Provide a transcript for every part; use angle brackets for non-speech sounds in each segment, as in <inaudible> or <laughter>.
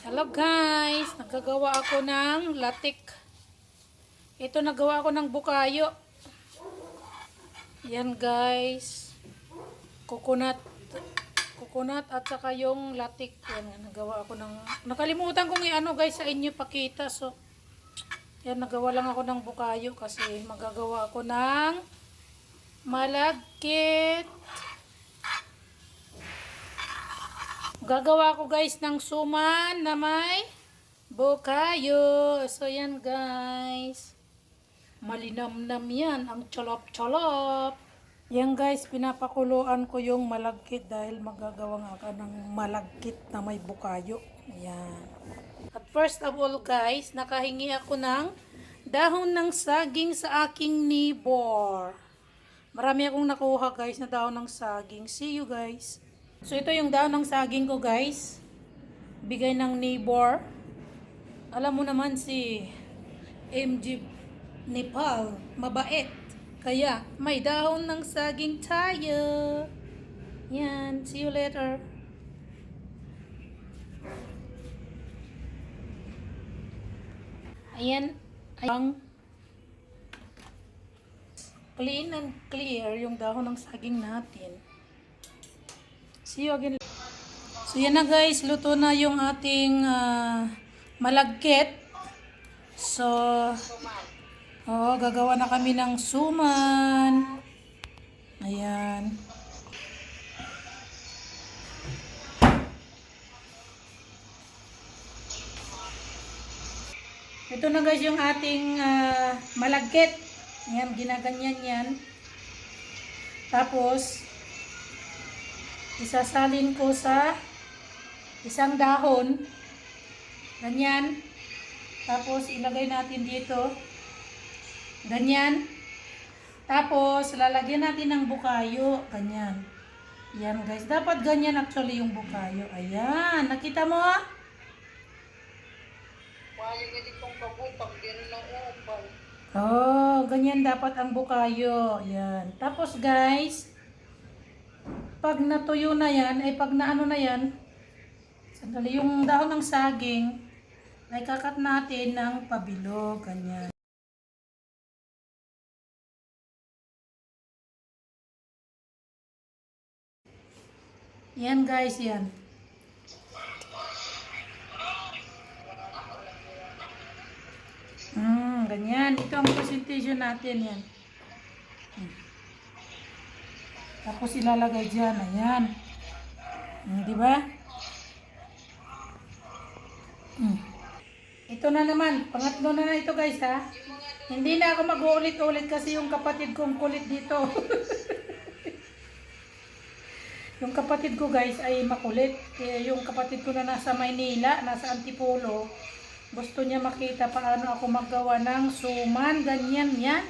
Hello guys, nagagawa ako ng latik. Ito nagawa ko ng bukayo. Yan guys. Coconut coconut at saka yung latik. Yan nagawa ako ng nakalimutan kong i-ano guys sa inyo pakita. So yan nagawa lang ako ng bukayo kasi magagawa ako ng malagkit. Gagawa ko guys ng suman na may bukayo. So yan guys. Malinamnam yan. Ang chalop-chalop. Yan guys, pinapakuluan ko yung malagkit dahil magagawa nga ka ng malagkit na may bukayo. Yan. At first of all guys, nakahingi ako ng dahon ng saging sa aking neighbor. Marami akong nakuha guys na dahon ng saging. See you guys. So ito yung dahon ng saging ko guys. Bigay ng neighbor. Alam mo naman si MG Nepal, mabait. Kaya may dahon ng saging tayo. Yan, see you later. Ayan, ang clean and clear yung dahon ng saging natin. See you again. So yan na guys, luto na yung ating ah, malagkit. So, oh, gagawa na kami ng suman. Ayan. Ito na guys yung ating ah, malagkit. Yan, ginaganyan yan. Tapos, isasalin ko sa isang dahon. Ganyan. Tapos, ilagay natin dito. Ganyan. Tapos, lalagyan natin ng bukayo. Ganyan. Yan guys. Dapat ganyan actually yung bukayo. Ayan. Nakita mo? Wali nga di pong kabupang, gano'n upal. Oh, ganyan dapat ang bukayo. Yan. Tapos guys, pag natuyo na yan, ay pag naano na yan, sandali, yung dahon ng saging, ay kakat natin ng pabilog. Ganyan. Yan guys, yan. Hmm, ganyan. Ito ang presentation natin yan. Hmm. Tapos ilalagay dyan. Ayan. Hmm, di ba? Hmm. Ito na naman. Pangatlo na na ito guys ha. Hindi na ako mag-uulit-ulit kasi yung kapatid kong kulit dito. <laughs> yung kapatid ko guys ay makulit. Eh, yung kapatid ko na nasa Maynila, nasa Antipolo, gusto niya makita paano ako maggawa ng suman, ganyan yan.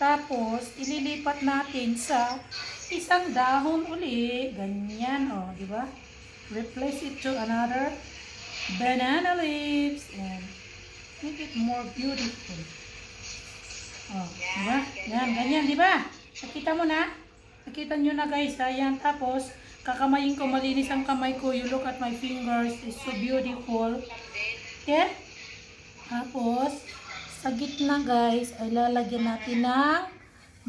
Tapos, ililipat natin sa isang dahon uli. Ganyan, o, oh, di ba? Replace it to another banana leaves. And make it more beautiful. Oh, di ba? Yan, ganyan, di ba? Nakita mo na? Nakita nyo na guys, ha? Yan, tapos, kakamayin ko, malinis ang kamay ko. You look at my fingers, it's so beautiful. Okay? Tapos, sa gitna guys, ay lalagyan natin ng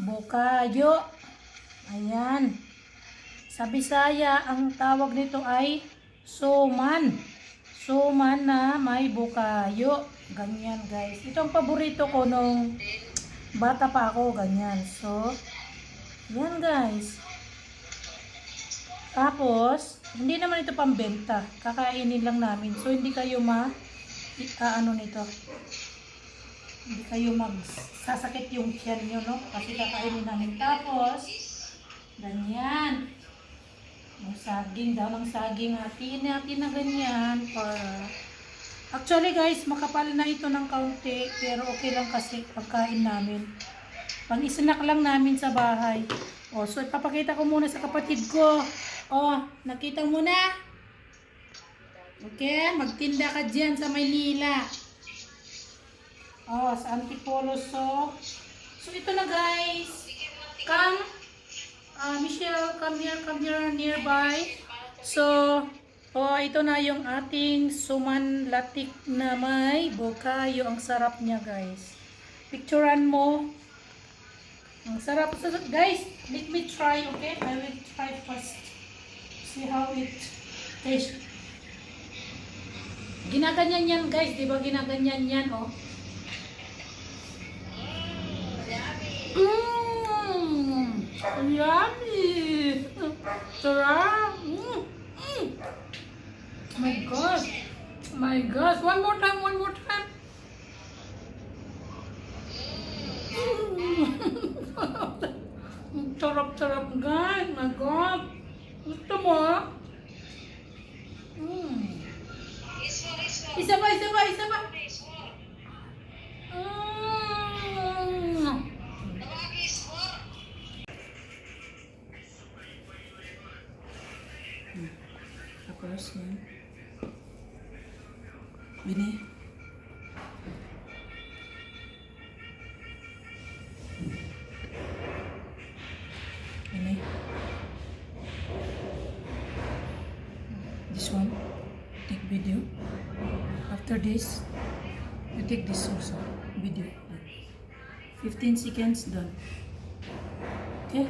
bukayo. Ayan. Sa Bisaya, ang tawag nito ay suman. Suman na may bukayo. Ganyan guys. Ito ang paborito ko nung bata pa ako. Ganyan. So, yan guys. Tapos, hindi naman ito pambenta. Kakainin lang namin. So, hindi kayo ma ah, ano nito. Hindi kayo magsasakit yung tiyan nyo, no? Kasi kakainin namin. Tapos, ganyan. Yung saging daw ng saging. Hatiin natin na ganyan. Para... Actually guys, makapal na ito ng kaunti. Pero okay lang kasi pagkain namin. Pang isnack lang namin sa bahay. O, so ipapakita ko muna sa kapatid ko. O, nakita mo na? Okay, magtinda ka dyan sa Maynila. Oh, sa Antipolo. So, so ito na guys. Come, uh, Michelle, come here, come here nearby. So, Oh, ito na yung ating suman latik na may bukayo. Ang sarap niya, guys. Picturean mo. Ang sarap. So, guys, let me try, okay? I will try first. See how it tastes. Ginaganyan yan, guys. Di ba ginaganyan yan, oh? Yummy! Sarap! Mm. Mm. My God! My God! One more time, one more time! <laughs> Sarap-sarap, guys! My God! Gusto mo, ah? Mm. Isa pa! Tapos yan. Bini. Bini. This one. Take video. After this, you take this also. Video. 15 seconds done. Okay?